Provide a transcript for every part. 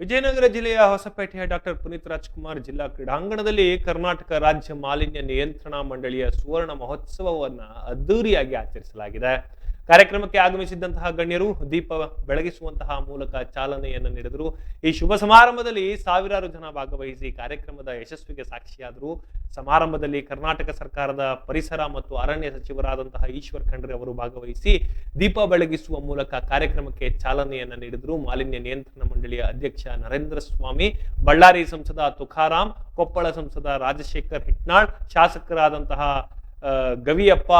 ವಿಜಯನಗರ ಜಿಲ್ಲೆಯ ಹೊಸಪೇಟೆಯ ಡಾಕ್ಟರ್ ಪುನೀತ್ ರಾಜ್ಕುಮಾರ್ ಜಿಲ್ಲಾ ಕ್ರೀಡಾಂಗಣದಲ್ಲಿ ಕರ್ನಾಟಕ ರಾಜ್ಯ ಮಾಲಿನ್ಯ ನಿಯಂತ್ರಣ ಮಂಡಳಿಯ ಸುವರ್ಣ ಮಹೋತ್ಸವವನ್ನು ಅದ್ದೂರಿಯಾಗಿ ಆಚರಿಸಲಾಗಿದೆ. ಕಾರ್ಯಕ್ರಮಕ್ಕೆ ಆಗಮಿಸಿದ್ದಂತಹ ಗಣ್ಯರು ದೀಪ ಬೆಳಗಿಸುವಂತಹ ಮೂಲಕ ಚಾಲನೆಯನ್ನು ನೀಡಿದರು. ಈ ಶುಭ ಸಮಾರಂಭದಲ್ಲಿ ಸಾವಿರಾರು ಜನ ಭಾಗವಹಿಸಿ ಕಾರ್ಯಕ್ರಮದ ಯಶಸ್ವಿಗೆ ಸಾಕ್ಷಿಯಾದರು. ಸಮಾರಂಭದಲ್ಲಿ ಕರ್ನಾಟಕ ಸರ್ಕಾರದ ಪರಿಸರ ಮತ್ತು ಅರಣ್ಯ ಸಚಿವರಾದಂತಹ ಈಶ್ವರ್ ಖಂಡ್ರೆ ಅವರು ಭಾಗವಹಿಸಿ ದೀಪ ಬೆಳಗಿಸುವ ಮೂಲಕ ಕಾರ್ಯಕ್ರಮಕ್ಕೆ ಚಾಲನೆಯನ್ನು ನೀಡಿದರು. ಮಾಲಿನ್ಯ ನಿಯಂತ್ರಣ ಮಂಡಳಿಯ ಅಧ್ಯಕ್ಷ ನರೇಂದ್ರ ಸ್ವಾಮಿ, ಬಳ್ಳಾರಿ ಸಂಸದ ತುಕಾರಾಂ, ಕೊಪ್ಪಳ ಸಂಸದ ರಾಜಶೇಖರ್ ಹಿಟ್ನಾಳ್, ಶಾಸಕರಾದಂತಹ ಗವಿಯಪ್ಪ,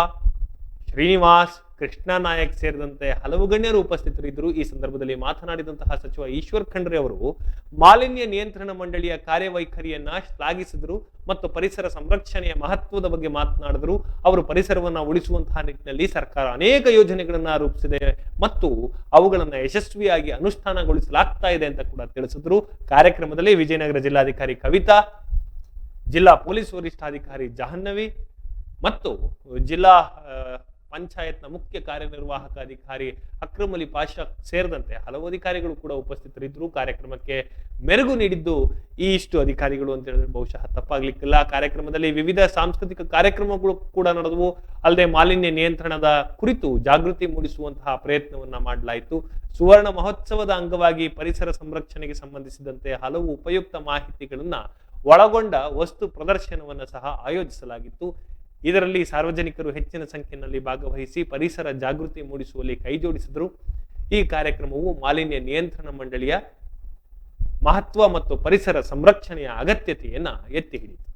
ಶ್ರೀನಿವಾಸ್ ಕೃಷ್ಣ ನಾಯಕ್ ಸೇರಿದಂತೆ ಹಲವು ಗಣ್ಯರು ಉಪಸ್ಥಿತರಿದ್ದರು. ಈ ಸಂದರ್ಭದಲ್ಲಿ ಮಾತನಾಡಿದಂತಹ ಸಚಿವ ಈಶ್ವರ್ ಖಂಡ್ರೆ ಅವರು, ಮಾಲಿನ್ಯ ನಿಯಂತ್ರಣ ಮಂಡಳಿಯ ಕಾರ್ಯವೈಖರಿಯನ್ನ ಶ್ಲಾಘಿಸಿದರು ಮತ್ತು ಪರಿಸರ ಸಂರಕ್ಷಣೆಯ ಮಹತ್ವದ ಬಗ್ಗೆ ಮಾತನಾಡಿದರು. ಅವರು ಪರಿಸರವನ್ನ ಉಳಿಸುವಂತಹ ನಿಟ್ಟಿನಲ್ಲಿ ಸರ್ಕಾರ ಅನೇಕ ಯೋಜನೆಗಳನ್ನ ರೂಪಿಸಿದೆ ಮತ್ತು ಅವುಗಳನ್ನ ಯಶಸ್ವಿಯಾಗಿ ಅನುಷ್ಠಾನಗೊಳಿಸಲಾಗ್ತಾ ಇದೆ ಅಂತ ಕೂಡ ತಿಳಿಸಿದ್ರು. ಕಾರ್ಯಕ್ರಮದಲ್ಲಿ ವಿಜಯನಗರ ಜಿಲ್ಲಾಧಿಕಾರಿ ಕವಿತಾ, ಜಿಲ್ಲಾ ಪೊಲೀಸ್ ವರಿಷ್ಠಾಧಿಕಾರಿ ಜಾಹ್ನವಿ ಮತ್ತು ಜಿಲ್ಲಾ ಪಂಚಾಯತ್ನ ಮುಖ್ಯ ಕಾರ್ಯನಿರ್ವಾಹಕ ಅಧಿಕಾರಿ ಅಕ್ರಮಲಿ ಪಾಷಾ ಸೇರಿದಂತೆ ಹಲವು ಅಧಿಕಾರಿಗಳು ಕೂಡ ಉಪಸ್ಥಿತರಿದ್ದರು. ಕಾರ್ಯಕ್ರಮಕ್ಕೆ ಮೆರುಗು ನೀಡಿದ್ದು ಈ ಇಷ್ಟು ಅಧಿಕಾರಿಗಳು ಅಂತ ಹೇಳಿದ್ರೆ ಬಹುಶಃ ತಪ್ಪಾಗ್ಲಿಕ್ಕಿಲ್ಲ. ಕಾರ್ಯಕ್ರಮದಲ್ಲಿ ವಿವಿಧ ಸಾಂಸ್ಕೃತಿಕ ಕಾರ್ಯಕ್ರಮಗಳು ಕೂಡ ನಡೆದವು. ಅಲ್ಲದೆ ಮಾಲಿನ್ಯ ನಿಯಂತ್ರಣದ ಕುರಿತು ಜಾಗೃತಿ ಮೂಡಿಸುವಂತಹ ಪ್ರಯತ್ನವನ್ನ ಮಾಡಲಾಯಿತು. ಸುವರ್ಣ ಮಹೋತ್ಸವದ ಅಂಗವಾಗಿ ಪರಿಸರ ಸಂರಕ್ಷಣೆಗೆ ಸಂಬಂಧಿಸಿದಂತೆ ಹಲವು ಉಪಯುಕ್ತ ಮಾಹಿತಿಗಳನ್ನ ಒಳಗೊಂಡ ವಸ್ತು ಪ್ರದರ್ಶನವನ್ನು ಸಹ ಆಯೋಜಿಸಲಾಗಿತ್ತು. ಇದರಲ್ಲಿ ಸಾರ್ವಜನಿಕರು ಹೆಚ್ಚಿನ ಸಂಖ್ಯೆಯಲ್ಲಿ ಭಾಗವಹಿಸಿ ಪರಿಸರ ಜಾಗೃತಿ ಮೂಡಿಸುವಲ್ಲಿ ಕೈಜೋಡಿಸಿದರು ಈ ಕಾರ್ಯಕ್ರಮವು ಮಾಲಿನ್ಯ ನಿಯಂತ್ರಣ ಮಂಡಳಿಯ ಮಹತ್ವ ಮತ್ತು ಪರಿಸರ ಸಂರಕ್ಷಣೆಯ ಅಗತ್ಯತೆಯನ್ನು ಎತ್ತಿ ಹಿಡಿಯಿತು.